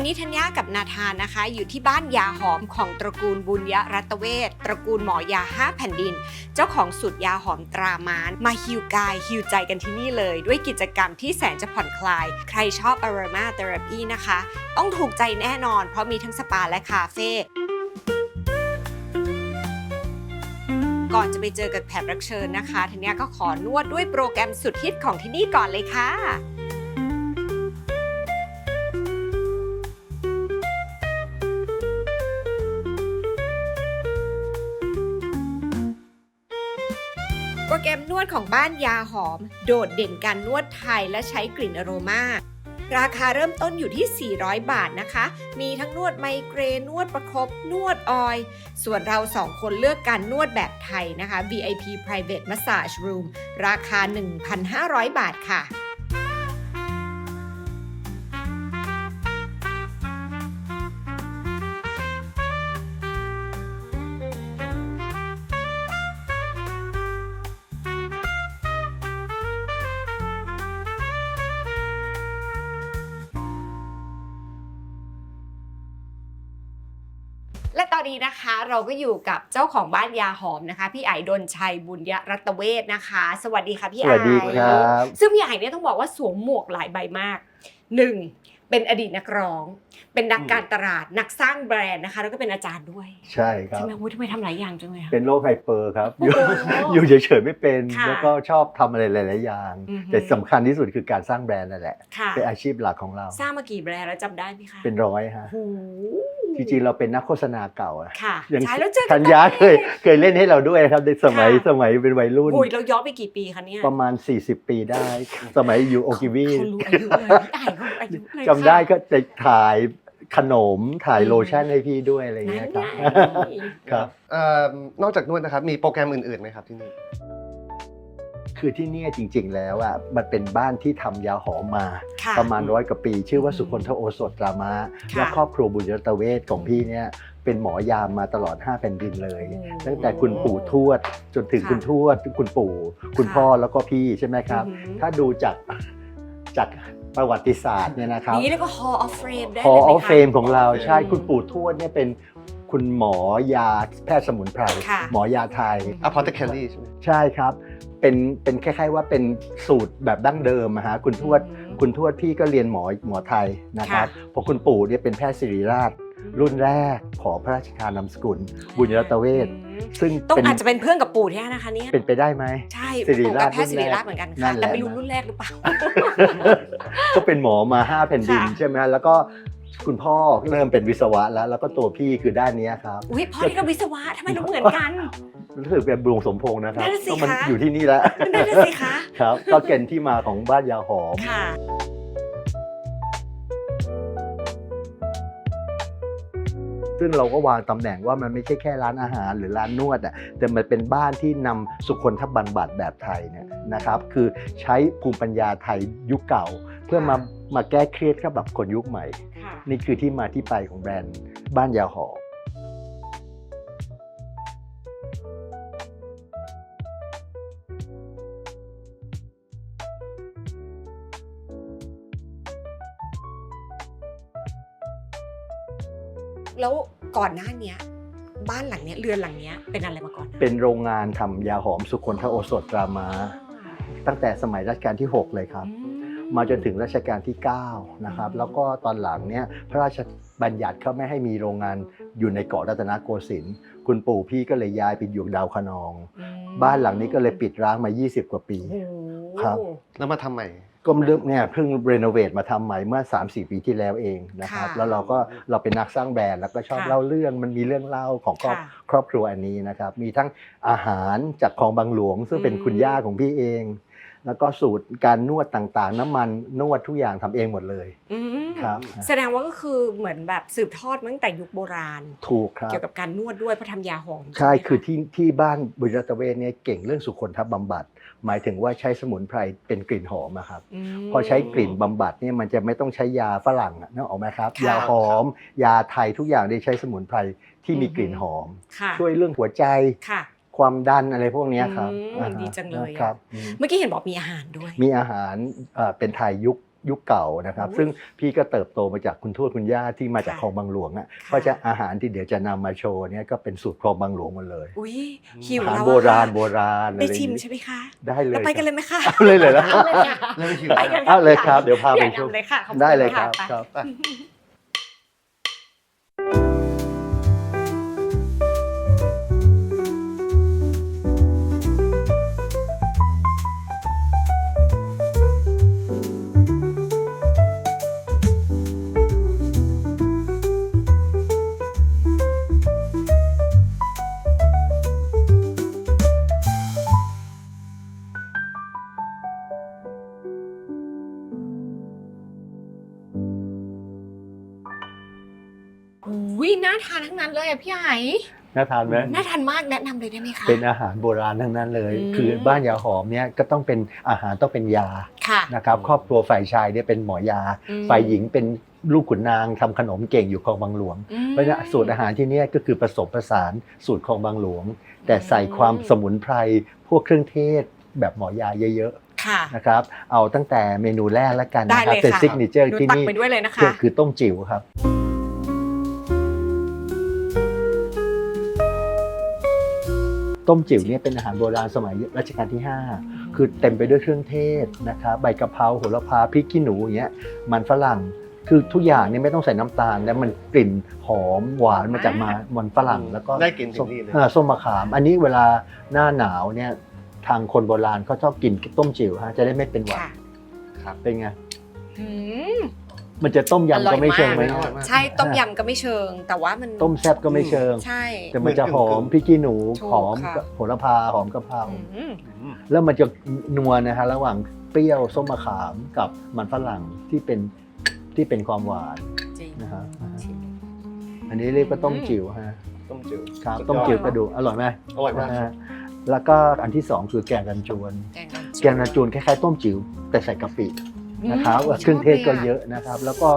วันนี้ธัญญากับนาธานนะคะ อยู่ที่บ้านยาหอมของตระกูลบุญยรัตเวชตระกูลหมอยาห้าแผ่นดิน เจ้าของสูตรยาหอมตรามาน มาฮิวกายฮิวใจกันที่นี่เลย ด้วยกิจกรรมที่แสนจะผ่อนคลาย ใครชอบ Aroma Therapy นะคะ ต้องถูกใจแน่นอน เพราะมีทั้งสปาและคาเฟ่ก่อนจะไปเจอกับแขกรับเชิญนะคะธัญญาก็ขอนวดด้วยโปรแกรมสุดฮิตของที่นี่ก่อนเลยค่ะ ของบ้านยาหอม โดดเด่นการนวดไทยและใช้กลิ่นอโรมาราคาเริ่มต้นอยู่ที่ 400 บาทนะคะ มีทั้งนวดไมเกรนนวดประคบนวดออย ส่วนเราสองคนเลือกการนวดแบบไทยนะคะ VIP Private Massage Room ราคา 1,500 บาทค่ะ เราก็อยู่กับเจ้าของบ้านยาหอมนะคะ พี่ไอดนชัยบุญยรัตเวศนะคะ สวัสดีค่ะพี่สไอวัสดีครับ ซึ่งพี่ไอเนี่ยต้องบอกว่าสวมหมวกหลายใบมากหนึ่ง เป็นอดีตนักร้อง เป็นนักการตลาด นักสร้างแบรนด์นะคะ แล้วก็เป็นอาจารย์ด้วยใช่ครับใช่ไหมอุ้ยทำไมทำหลายอย่างจังเลยอะเป็นโรคไฮเปอร์ครับโอ้อยู่โหอยู่เฉยๆไม่เป็นค่ะแล้วก็ชอบทำอะไรหลายๆอย่าง อือฮึ แต่สำคัญที่สุดคือการสร้างแบรนด์นั่นแหละ ค่ะเป็นอาชีพหลักของเรา สร้างมากี่แบรนด์แล้วจำได้ไหมคะเป็นร้อยฮะ โอ้โหจริงๆเราเป็นนักโฆษณาเก่าอะค่ะยังใช่แล้วเจอกัธันญญาเคยเคยเล่นให้เราด้วยครับในสมัยค่ะ สมัยเป็นวัยรุ่น โอ้ยเราย้อนไปกี่ปีคะเนี่ยประมาณ 40 ปีได้ สมัยอยู่โอกิวีเขารู้อายุเลยพี่ไอเขาอายุเลยจำได้ค่ะก็จะถ่ายขนมถ่ายอืมโลชั่นให้พี่ด้วยอะไรอย่างนั่เงี้นยครับไงครับเอ่อนอกจากนวดนะครับ มีโปรแกรมอื่นๆไหมครับที่นี่คือที่เนี่ยจริง ๆ แล้วอะมันเป็นบ้านที่ทำยาหอมมาค่ะประมาณร้อยกว่าปี ชื่อว่าสุคนทโอสถรามาค่ะและครอบครัวบุญยรัตเวชของพี่เนี่ยเป็นหมอยามมาตลอด 5 แผ่นดินเลยอืมตั้งแต่คุณปู่ทวด จนถึงค่ะคุณทวด คุณปู่ คุณค่ะพ่อแล้วก็พี่ใช่ไหมครับอือหือถ้าดูจากจาก ประวัติศาสตร์เนี่ยนะครับ นี่เรียกว่า Hall of Fame ได้พอเลยไหมเอาคะเฟรมของเราใช่อืมคุณปู่ทวดเนี่ยเป็นคุณหมอยาแพทย์สมุนไพรค่ะ หมอยาไทย apothecary ใช่ไหม ใช่ครับ เป็นเป็นคล้ายๆว่าเป็นสูตรแบบดั้งเดิมอะฮะคุณทวด อืม คุณทวดพี่ก็เรียนหมอหมอไทยนะครับค่ะเพราะคุณปู่เนี่ยเป็นแพทย์ศิริราช รุ่นแรกขอพระราชทานนามสกุล บุญรัตเวชอืมซึ่งต้องเป็นอาจจะเป็นเพื่อนกับปู่ที่นะคะเนี่ยเป็นไปได้ไหมใช่สิริราชปู่ก็แพทย์สิริราชเหมือนกันนั่ค่ะนแหละแต่ไม่รู้รุ่นแรกหรือเปล่า ก็เป็นหมอมาห้าแผ่นดินค่ะใช่ไหมแล้วก็คุณพ่อเริ่มเป็นวิศวะแล้ว แล้วก็ตัวพี่คือด้านเนี้ยครับอุ้ยพ่อนี่ก็วิศวะทำไมเราเหมือนกันรู้สึกเป็นบวงสมพงษ์นะครับนั่นน่ะสิก็มันคะอยู่ที่นี่แล้วนั่นน่ะสิคะครับ ก็เกณฑ์ที่มาของบ้านยาหอม ซึ่งเราก็วางตำแหน่งว่ามันไม่ใช่แค่ร้านอาหารหรือร้านนวดอะแต่มันเป็นบ้านที่นำสุคนทบันบัตแบบไทยเนี่ยนะครับคือใช้ภูมิปัญญาไทยยุคเก่า เพื่อมามาแก้เครียดกับแบบคนยุคใหม่ค่ะนี่คือที่มาที่ไปของแบรนด์บ้านยาหอม แล้วก่อนหน้าเนี้ยบ้านหลังเนี้ยเรือนหลังเนี้ยเป็นอะไรมาก่อนนะเป็นโรงงานทำยาหอมสุคนทโอสถรามาตั้งแต่สมัยรัชกาลที่ 6 เลยครับ อืมมาจนถึงรัชกาลที่ 9 นะครับอืมแล้วก็ตอนหลังเนี่ยพระราชบัญญัติเขาไม่ให้มีโรงงานอยู่ในเกาะรัตนโกสินทร์คุณปู่พี่ก็เลยย้ายไปอยู่ดาวคะนองอืมบ้านหลังนี้ก็เลยปิดร้างมา 20 กว่าปี โอ้โหครับ แล้วมาทำใหม่ ก็เริ่มเนี่ยเพิ่งรีโนเวทมาทำใหม่เมื่อ 3-4 ปีที่แล้วเองนะครับค่ะแล้วเราก็เราเป็นนักสร้างแบรนด์แล้วก็ชอบค่ะเล่าเรื่องมันมีเรื่องเล่าของครอบค่ะครอบครัวอันนี้นะครับ มีทั้งอาหารจากคลองบางหลวง ซึ่งเป็นอืมคุณย่าของพี่เอง แล้วก็สูตรการนวดต่างๆ น้ำมันนวดทุกอย่างทำเองหมดเลยอืมครับแสดงว่าก็คือเหมือนแบบสืบทอดมาตั้งแต่ยุคโบราณ ถูกครับเกี่ยวกับการนวดด้วยเพราะทำยาหอมใช่ไหมะคือที่ที่บ้านบุญรัตเวชเนี่ยเก่งเรื่องสุคนทับบำบัด หมายถึงว่าใช้สมุนไพรเป็นกลิ่นหอมอะครับมพอใช้กลิ่นบำบัดเนี่ยมันจะไม่ต้องใช้ยาฝรั่งอะนึกออกไหมครับค่ะยาหอม ยาไทยทุกอย่างได้ใช้สมุนไพรที่มีอือฮึกลิ่นหอมค่ะช่วยเรื่องหัวใจค่ะความดันอะไรพวกเนี้ยครับอืมอ่าฮะดีจังเลยอะครับอืมเมื่อกี้เห็นบอกมีอาหารด้วย มีอาหารเอ่อเป็นไทยยุค ยุคเก่านะครับโอ้ยซึ่งพี่ก็เติบโตมาจากคุณทวดคุณย่าที่มาจากค่ะคลองบางหลวงอะค่ะเพราะฉะนั้นอาหารที่เดี๋ยวจะนำมาโชว์เนี่ยก็เป็นสูตรคลองบางหลวงหมดเลยอุ้ยหิวอาหารแล้วโบราณอะโบราณอะไรได้อย่างชิมงี้ใช่ไหมคะได้เลยเราไปกันเลยไหมคะเอาเลยเลยแล้วเอาเลยค่ะแล้วไปชิมไปกันเอาเลยครับเดี๋ยวพาไปพี่ชใหญ่มนำเลยค่ะขอบณได้เลยคะรับ เลยอะพี่ใหญ่น่าทานไหมน่าทานมากแนะนำเลยได้ไหมคะเป็นอาหารโบราณทั้งนั้นเลยอืมคือบ้านยาหอมเนี่ยก็ต้องเป็นอาหารต้องเป็นยาค่ะนะครับครอบครัวฝ่ายชายเนี่ยเป็นหมอยาอืมฝ่ายหญิงเป็นลูกขุนนางทำขนมเก่งอยู่คลองบางหลวงอืมเพราะฉะนั้นสูตรอาหารที่เนี่ยก็คือผสมผสานสูตรคลองบางหลวง แต่ใส่ความสมุนไพรพวกเครื่องเทศแบบหมอยาเยอะค่ะๆนะครับเอาตั้งแต่เมนูแรกแล้วกันได้นะครับเลยเป็นค่ะซิกเนเจอร์หนูที่ตักนี่ไปด้วยเลยนะคะก็คือต้มจิ๋วครับ ต้มจิ๋วเนี่ยเป็นอาหารโบราณสมัยรัชกาลที่ 5 คือเต็มไปด้วยเครื่องเทศนะครับใบกะเพราโหระพาพริกขี้หนูอย่างเงี้ยมันฝรั่งคือทุกอย่างเนี่ยไม่ต้องใส่น้ำตาล แล้วมันกลิ่นหอมหวานมาจากมามันฝรั่งแล้วก็ได้กลิ่นถึงนี่เลยอ่าส้มมะขาม อันนี้เวลาหน้าหนาวเนี่ยทางคนโบราณเขาชอบกินต้มจิ๋วฮะจะได้ไม่เป็นหวัดค่ะครับเป็นไงอื มมันจะต้มยำก็ไม่เชิงไหม อร่อยมาก ใช่ต้มยำก็ไม่เชิง แต่ว่ามันต้มแซ่บก็ไม่เชิง ใช่ แต่มันจะหอมเหมือนกึ่งๆพริกขี้หนูถูกหอมค่ะ โหระพาหอมกะเพราอืมแล้วมันจะนัวนะฮะระหว่างเปรี้ยวส้มมะขามกับมันฝรั่งที่เป็นที่เป็นความหวานจริง นะฮะอันนี้เรียกว่าต้มจิ๋วฮะต้มจิ๋วครับสุดยอดต้มจิ๋วกระดูกอร่อยไหมอร่อยมากนะฮะแล้วก็อันที่สองคือแกงกันจวน แกงกันแกงกันจวนคล้ายๆต้มจิ๋วแต่ใส่กะปิ นะครับอืมเครื่องเทศก็ชบลเยอะนะครับ แล้วก็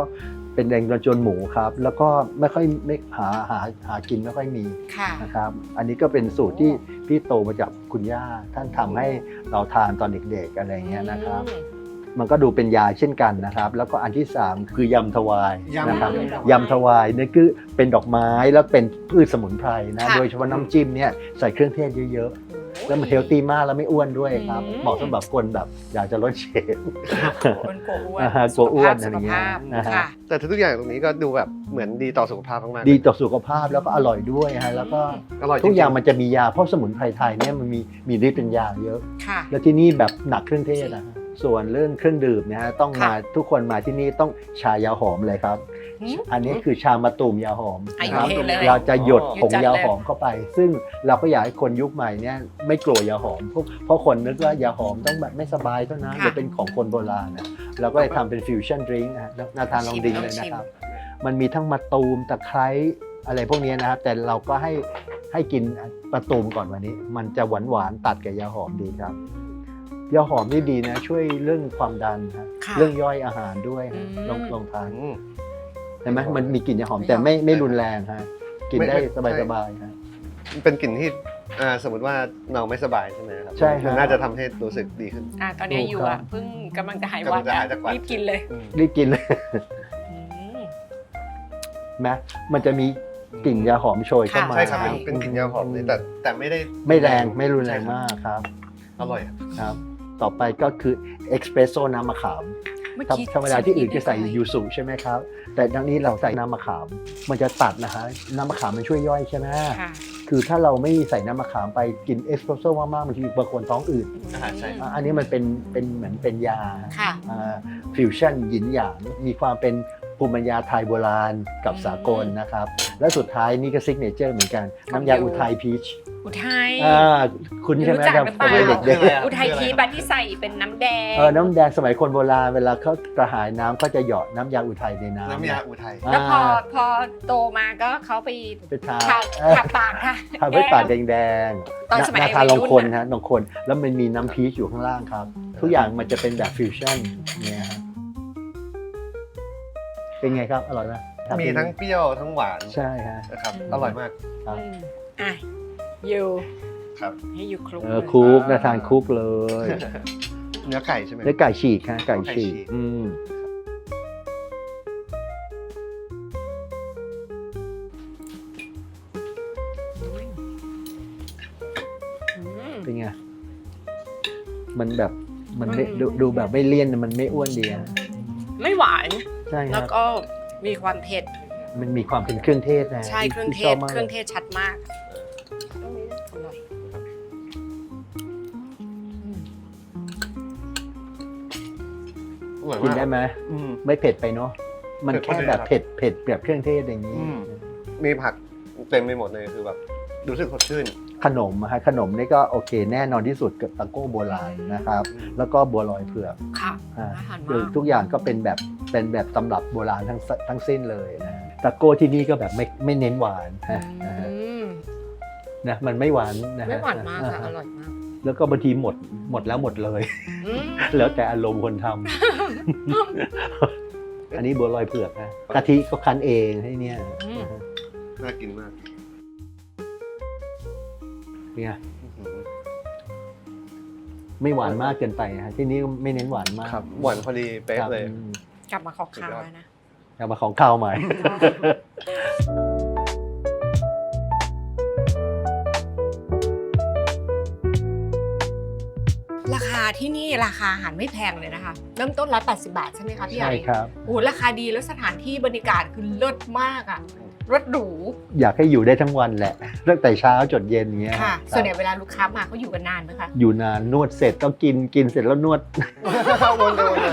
เป็นแกงกันจวนหมูครับ แล้วก็ไม่ค่อยไม่หาหาหากินไม่ค่อยมีค่ะ นะครับ อันนี้ก็เป็นสูตรที่พี่โตมาจากคุณย่าท่านทำให้เราทานตอนเด็กๆอะไรอย่างเงี้ยนะครับอืมมันก็ดูเป็นยาเช่นกันนะครับ แล้วก็อันที่ 3 คือยำถวายยำ นะครับยำดอกไม้ยำถวายเนี่ยคือเป็นดอกไม้แล้วเป็นพืชสมุนไพรนะค่ะ โดยเฉพาะน้ำจิ้มเนี่ยใส่เครื่องเทศเยอะๆ แล้วมันเฮลตี้มากแล้วไม่อ้วนด้วยครับอืมเหมาะสำหรับคนแบบอยากจะลดเชฟคนกลัวอ้วนอ่าฮะกลัวอ้วนสุอะไรขอย่างเงี้ยภาพนะฮะค่ะแต่ทุกอย่างตรงนี้ก็ดูแบบเหมือนดีต่อสุขภาพมากๆดีต่อสุขภาพแล้วก็อร่อยด้วยฮะแล้วก็อร่อยจริทุกงๆอย่างมันจะมียาเพราะสมุนไพรไทยเนี่ยมันมีมีฤทธิ์เป็นยาเยอะค่ะแล้วที่นี่แบบหนักเครื่องเทศนะฮะส่วนเรื่องเครื่องดื่มนะฮะต้องมาค่ะทุกคนมาที่นี่ต้องชายาหอมเลยครับ อืมอันนี้คือชามะตูมยาหอมอะนะครับอยู่เลยเราจะหยดอ๋อผงยาหอมเข้าไป ซึ่งเราก็อยากให้คนยุคใหม่เนี่ยไม่กลัวยาหอมเพราะเพราะคนนึกว่ายาหอมต้องแบบไม่สบายเท่านั้นค่ะจะเป็นของคนโบราณนะเราก็เลยทำเป็นฟิวชั่นดริงก์นะฮะนาทานลองดื่มเลยนะครับ มันมีทั้งมะตูมตะไคร้อะไรพวกนี้นะครับ แต่เราก็ให้ให้กินมะตูมก่อนวันนี้ มันจะหวานหวานๆตัดกับยาหอมดีครับยาหอมนี่ดีนะ ช่วยเรื่องความดันฮะค่ะเรื่องย่อยอาหารด้วยฮะอืมลองลองทาน อืมเห็นไหมมันมีกลิ่นยาหอมไม่แต่ไม่หอมไม่รุนแรงฮะกินได้ไม่สบายใช่สบายๆฮะเป็นกลิ่นที่อ่าสมมติว่าเราไม่สบายใช่ไหมครับใช่ครับมันน่าจะทำให้รู้สึกดีขึ้นอะตอนนี้ถูกอยู่ครัอะบเพิ่งกำลังจะหายกำวัลัดงจะหายจากหวัดรีบกินเลยอืมรีบกินเลยอืมไหมมันจะมีกลิ่นยาหอมโชยเข้ามาใช่ครับใช่เป็นเป็นกลิ่นยาหอมเลยแต่แต่ไม่ได้ไม่แรงไม่รุนแรงมากครับ อร่อยครับครับต่อไปก็คือเอ็กซ์เพรสโซน้ำมะขามเมื่อ ธรรมกี้ธรรมดาที่อื่นจะใส่นิดหน่อยูสุใช่ไหมครับ แต่ดังนี้เราใส่น้ำมะขาม มันจะตัดนะฮะ น้ำมะขามมันช่วยย่อยใช่ไหมค่ะคือถ้าเราไม่ใส่น้ำมะขามไปกินเอสเปรสโซ่มากๆบางทีบางคนท้องอืดอ่าใช่อะอันนี้มันเป็นเป็นเหมือนเป็นยาค่ะฟิวชั่นหยินหยางมีความเป็นภูมิปัญญาไทยโบราณกับสากลนะครับ และสุดท้ายนี่ก็ซิกเนเจอร์เหมือนกัน น้ำยาอุทัยพีช อุทัย อ่าคุณใช่ไหมรู้จักครับหรือเปล่า เป็นเด็กคืออะไรๆอุทัยทีบัตที่ใส่เป็นน้ำแดง เออน้ำแดงสมัยคนโบราณเวลาเขากระหายน้ำก็จะหยอดน้ำยาอุทัยในน้ำน้ำยาอุทัย แล้วพอพอโตมาก็เขาไปไปทาทาทาปากค่ะ ทาด้วยปากแดงตอนสมัยหาทานวัลยงรุ่นคนน่ะ ฮะลงคนแล้วมันมีน้ำพีชอยู่ข้างล่างครับ ทุกอย่างมันจะเป็นแบบฟิวชั่นเนี่ยฮะเป็นไงครับ อร่อยไหมครับมีทั้งเปรี้ยวทั้งหวานใช่ฮะนะครับ อร่อยมากครับอืมอะอ อยูครับให้อยู่คลุกเออคุกนะทานคุกเลยเนื้อไก่ใช่ไหมเนื้อไก่ฉีกค่ะไก่ฉีกอืมมเป็นไงมันแบบมันมดูดูแบบไม่เลี่ยนมันไม่อ้วนดีอะไม่หวานใช่คแล้วก็มีความเผ็ด มันมีความเป็นเครื่องเทศนะใช่เครื่องเทศเครื่องเทศชัดมาก ร่อยอืมอร่อยกินมากได้ไหมอืม ไม่เผ็ดไปเนาะมันเผ็ดพอแค่ดีแบบครับเผ็ดเผ็ดแบบเครื่องเทศอย่างนี้ อืม มีผักเต็มไปหมดเลยคือแบบรู้สึกสดชื่น ขนมอะฮะขนมนี่ก็โอเคแน่นอนที่สุดกับตะโก้โบราณนะครับ แล้วก็บัวลอยเผือกค่ะอ่าอาหารคือมากทุกอย่างก็เป็นแบบเป็นแบบตำรับโบราณทั้งสทั้งสิ้นเลยนะตะโก้ที่นี่ก็แบบไม่ไม่เน้นหวานฮะนะฮะอืม นะมันไม่หวานนะฮะไม่หวานมากค่ะอ่อร่อยมาก แล้วก็บางทีหมดหมดแล้วหมดเลยอืมแล้วแต่อารมณ์คนทำอันนี้บัวลอยเผือกนะกะทิก็คั้นเองให้เนี่ยอืม น่ากินมากเป็นไงอื้อหือไม่หวานมากเกินไปนะฮะที่นี่ไม่เน้นหวานมากครับหวานพอดีเป๊ะครับเลยอืมกลับมาขอข้าวแล้วนะ เอามาของข้าวใหม่ ราคาที่นี่ราคาอาหารไม่แพงเลยนะคะ เริ่มต้นร้อยแปดสิบาทใช่ไหมคะพี่ใหใช่ญ่ครับโอ้ราคาดีแล้วสถานที่บรรยากาศคือเลิศมากอะรถหรูอยากให้อยู่ได้ทั้งวันแหละตั้งแต่เช้าจดเย็นเงี้ยค่ะครับส่วนใหญ่เวลาลูกค้ามาเขาอยู่กันนานไหมคะ อยู่นานนวดเสร็จต้องกินกินเสร็จแล้วนวดวนไปวนมา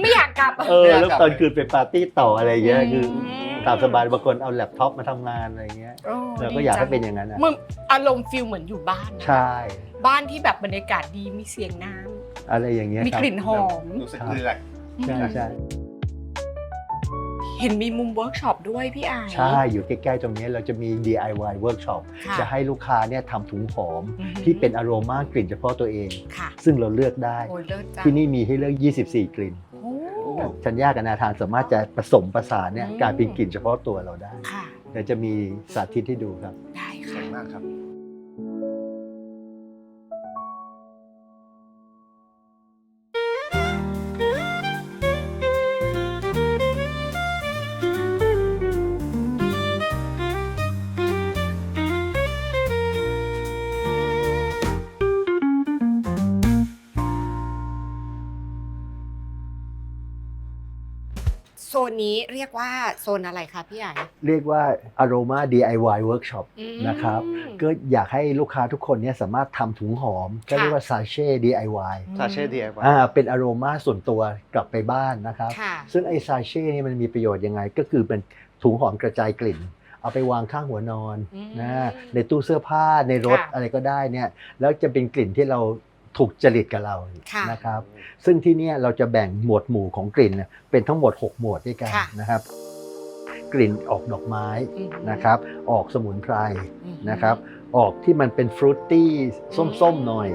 ไม่อยากกลับเออแล้วตอนคืนไปปาร์ตี้ต่ออะไรเงี้ยคือมตามสบายบางคนเอาแล็ปท็อปมาทำงานอะไรเงี้ยโอ้เราก็ดีอยากจัให้เป็นอย่างนั้นนะมึงอารมณ์ฟิลเหมือนอยู่บ้านนะใช่ บ้านที่แบบบรรยากาศดีมีเสียงน้ำ อะไรอย่างเงี้ยมีครับ กลิ่นหอม รู้สึกครับรีแลกซ์ใช่ใช่เห็นมีมุมเวิร์กช็อปด้วยพี่อายใช่อยู่ใกล้ๆตรงนี้เราจะมี DIY workshop ค่ะจะให้ลูกค้าเนี่ยทำถุงหอม อือหือที่เป็นอโรมากลิ่นเฉพาะตัวเอง ค่ะซึ่งเราเลือกได้ โอ้ยเลิศจังที่นี่มีให้เลือก 24 กลิ่นโอ้ ชัญญากับนาธานสามารถจะผสมประสานเนี่ยอืม กลายเป็นกลิ่นเฉพาะตัวเราได้ค่ะ เดี๋ยวจะมีสาธิตให้ดูครับ ได้สค่ะวยมากครับ นนี้เรียกว่าโซนอะไรคะพี่ใหญ่เรียกว่า Aroma DIY Workshop นะครับ ก็อยากให้ลูกค้าทุกคนเนี่ยสามารถทำถุงหอม ก็เรียกว่า Sachet DIY ซาเช่ดีไออ่าเป็นอโรมาส่วนตัวกลับไปบ้านนะครับ ค่ะ ซึ่งไอ้ซาเช่นี่มันมีประโยชน์ยังไง ก็คือเป็นถุงหอมกระจายกลิ่น เอาไปวางข้างหัวนอนอืมนะในตู้เสื้อผ้าในรถค่ะ อะไรก็ได้เนี่ยแล้วจะเป็นกลิ่นที่เรา ถูกจริตกับเราค่ะนะครับ ซึ่งที่เนี่ยเราจะแบ่งหมวดหมู่ของกลิ่นเนี่ยเป็นทั้งหมด 6 หมวดด้วยกันค่ะ นะครับ กลิ่นออกดอกไม้อืม นะครับ ออกสมุนไพรอืม นะครับ ออกที่มันเป็นฟรุตตี้ส้มๆหน่อย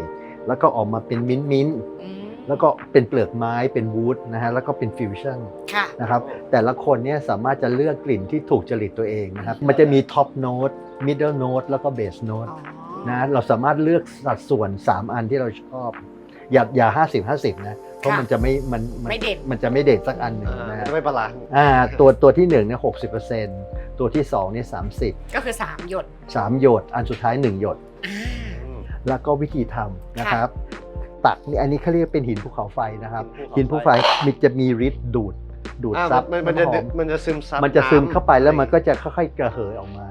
แล้วก็ออกมาเป็นมิ้นมิ้นท์อืมๆแล้วก็เป็นเปลือกไม้เป็นวูดนะฮะแล้วก็เป็นฟิวชั่น ค่ะ นะครับแต่ละคนเนี่ยสามารถจะเลือกกลิ่นที่ถูกจริตตัวเองนะครับ มันจะมีท็อปโน้ตมิดเดิลโน้ตแล้วก็เบสโน้ตอ๋อ นะเราสามารถเลือกสัดส่วน 3 อันที่เราชอบ อย่าอย่าห้าสิบห้าสิบนะ เพราะมันจะไม่มันนไม่เด่นมันจะไม่เด่นสักอันหนึ่งนะฮะจะไม่บาลานซ์อ่าตัวตัวที่1เนี่ยหกสิบเปอร์เซ็นต์ตัวที่2เนี่ยสามสิบก็คือสามหยดสามหยด อันสุดท้าย1หยดอ่าแล้วก็วิธีทำนะครับ ตักนี่อันนี้เขาเรียกเป็นหินภูเขาไฟนะครับ หิหินนภูภูเขาไฟไฟมีจะมีฤทธิ์ดูดดูดอ่าซับมันมันจะำหอมมันจะซึมซับมันจะซึมำเข้าไปแล้วมันก็จะค่อยๆกระเหยออกมาอ่า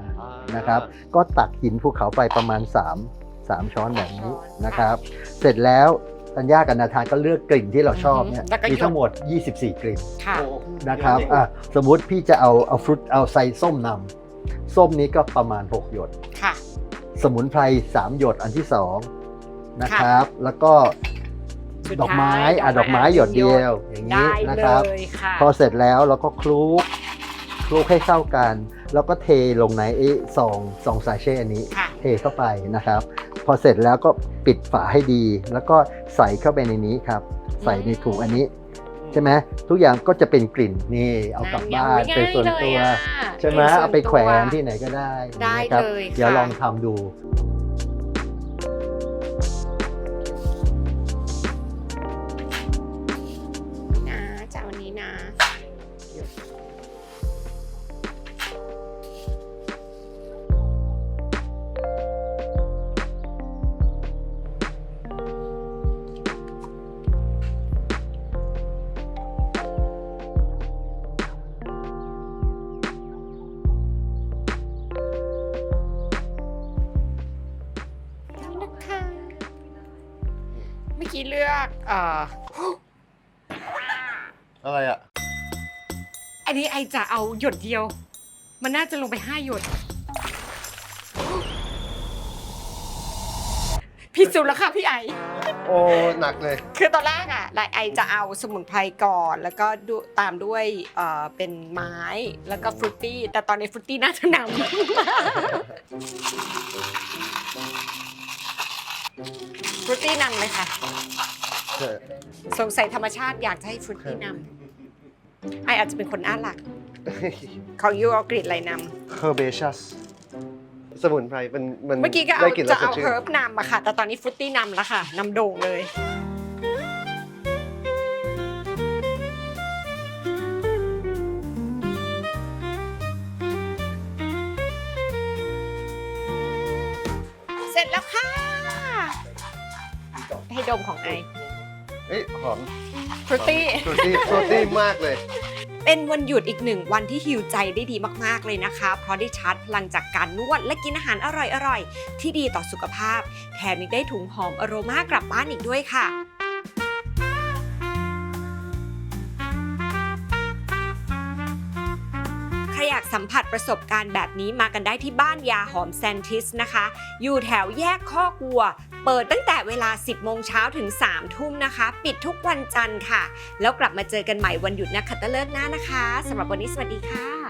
นะครับ ก็ตักหินภูเขาไฟประมาณ 3 3 ช้อนแบบนี้นะครับ เสร็จแล้วธัญญากับนาธานก็เลือกกลิ่นที่เราชอบเนี่ยแล้วก็มีหยดทั้งหมด 24 กลิ่นค่ะโอ้นะครับเยออะสมมุติพี่จะเอาเอาฟรุตเอาใส่ส้มนำส้มนี้ก็ประมาณ 6 หยด ค่ะ สมุนไพร 3 หยดอันที่ 2 นะครับ แล้วก็สุดดอกไม้ท้ายอะดดออกกไม้ไม้หยดเดียวอย่างนี้ได้นะเลครับยค่ะพอเสร็จแล้วเราก็คลุกคลุกให้เข้ากัน แล้วก็เทลงในไอ้ซองซองซาเช่อันนี้ ค่ะ เทเข้าไปนะครับ พอเสร็จแล้วก็ปิดฝาให้ดี แล้วก็ใส่เข้าไปในนี้ครับ ใส่ในถุงอันนี้ ใช่ไหมทุกอย่างก็จะเป็นกลิ่นนี่เอากลับบ้านเป็นส่วนตัว ใช่ไหมเอาไปแขวนที่ไหนก็ได้ได้นะครับเลยค่ะ เดี๋ยวลองทำดู กี้เลือกเอ่ออะไรอะ อันนี้ไอจะเอาหยดเดียว มันน่าจะลงไปห้าหยด พี่สุดแล้วค่ะพี่ไอ โอ้หนักเลยคือตอนแรกอะไลไอจะเอาสมุนไพรก่อน แล้วก็ดูตามด้วยเอ่อเป็นไม้แล้วก็ฟรุตตี้ แต่ตอนนี้ฟรุตตี้น่าจะนำฟรุต ตี้นำเลยค่ะสงสัยธรรมชาติอยากจะให้ฟรุตตี้นำไออาจจะเป็นคนน่ารัก ของยูเอากรีดอะไรน herbaceous สมุนไพรมันมันำเมื่อกี้ก็เอาได้กลิ่นแล้จะวสดเอาชื่นเฮิร์บนำอะค่ะ แต่ตอนนี้ฟรุตตี้นำแล้วค่ะนำโด่งเลย เสร็จแล้วค่ะ ให้ดมของไอเอ้ยหอมฟรุตตี้ ฟรุตตี้ฟรุตตี้มากเลย เป็นวันหยุดอีกหนึ่งวันที่ฮิวใจได้ดีมากๆเลยนะคะ เพราะได้ชาร์จพลังจากการนวดและกินอาหารอร่อยๆ ที่ดีต่อสุขภาพ แถมยังได้ถุงหอมอโรมากลับบ้านอีกด้วยค่ะ ใครอยากสัมผัสประสบการณ์แบบนี้มากันได้ที่บ้านยาหอมแซนทิสนะคะ อยู่แถวแยกคอกวัว เปิดตั้งแต่เวลา 10 โมงเช้าถึง 3 ทุ่มนะคะ ปิดทุกวันจันทร์ค่ะ แล้วกลับมาเจอกันใหม่วันหยุดนักขัตฤกษ์หน้านะคะสำหรับวันนี้สวัสดีค่ะ